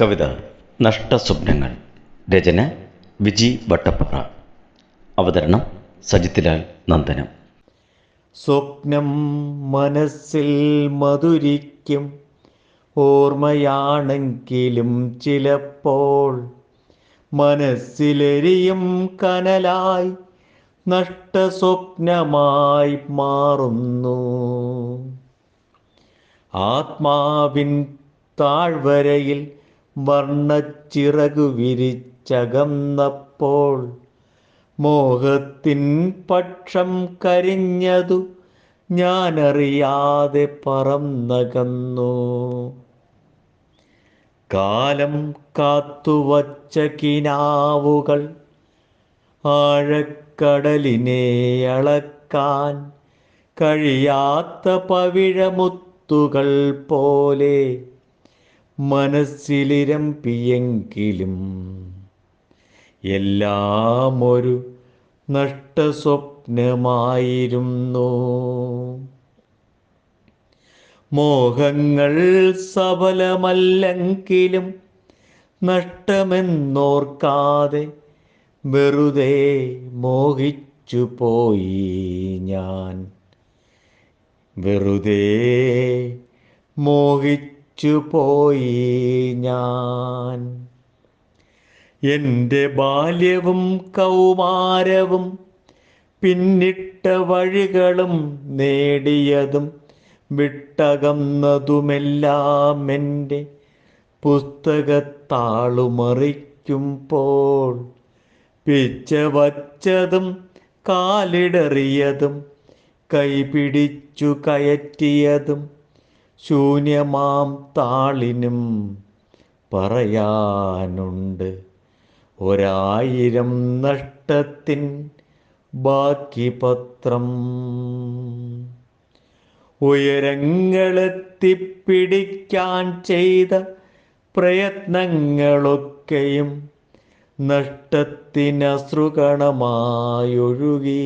കവിത നഷ്ടസ്വപ്നങ്ങൾ. രചന വിജി വട്ടപ്പാറ. അവതരണം സജിത്തിലാൽ നന്ദനം. സ്വപ്നം മനസ്സിൽ മധുരിക്കും. ഓർമ്മയാണെങ്കിലും ചിലപ്പോൾ മനസ്സിലെരിയും കനലായി നഷ്ടസ്വപ്നമായി മാറുന്നു. ആത്മാവിൻ താഴ്വരയിൽ വർണച്ചിറകു വിരിച്ചകന്നപ്പോൾ മോഹത്തിൻ പക്ഷം കരിഞ്ഞതു ഞാനറിയാതെ പറന്നകന്നു കാലം കാത്തുവച്ച കിനാവുകൾ ആഴക്കടലിനെ അളക്കാൻ കഴിയാത്ത പവിഴമുത്തുകൾ പോലെ മനസ്സിലിരമ്പിയെങ്കിലും എല്ലാം ഒരു നഷ്ടസ്വപ്നമായിരുന്നു. മോഹങ്ങൾ സഫലമല്ലെങ്കിലും നഷ്ടമെന്നോർക്കാതെ വെറുതെ മോഹിച്ചു പോയി ഞാൻ. വെറുതെ മോഹിച്ചു പോയി ഞാൻ. എന്റെ ബാല്യവും കൗമാരവും പിന്നിട്ട വഴികളും നേടിയതും വിട്ടകന്നതുമെല്ലാം എന്റെ പുസ്തകത്താളുമറിക്കുമ്പോൾ. പിച്ച വച്ചതും കാലിടറിയതും കൈപിടിച്ചു കയറ്റിയതും ശൂന്യമാം താളിനും പറയാനുണ്ട്. ഒരായിരം നഷ്ടത്തിൻ ബാക്കി പത്രം ഉയരങ്ങളെത്തിപ്പിടിക്കാൻ ചെയ്ത പ്രയത്നങ്ങളൊക്കെയും നഷ്ടത്തിനശ്രുകണമായൊഴുകി.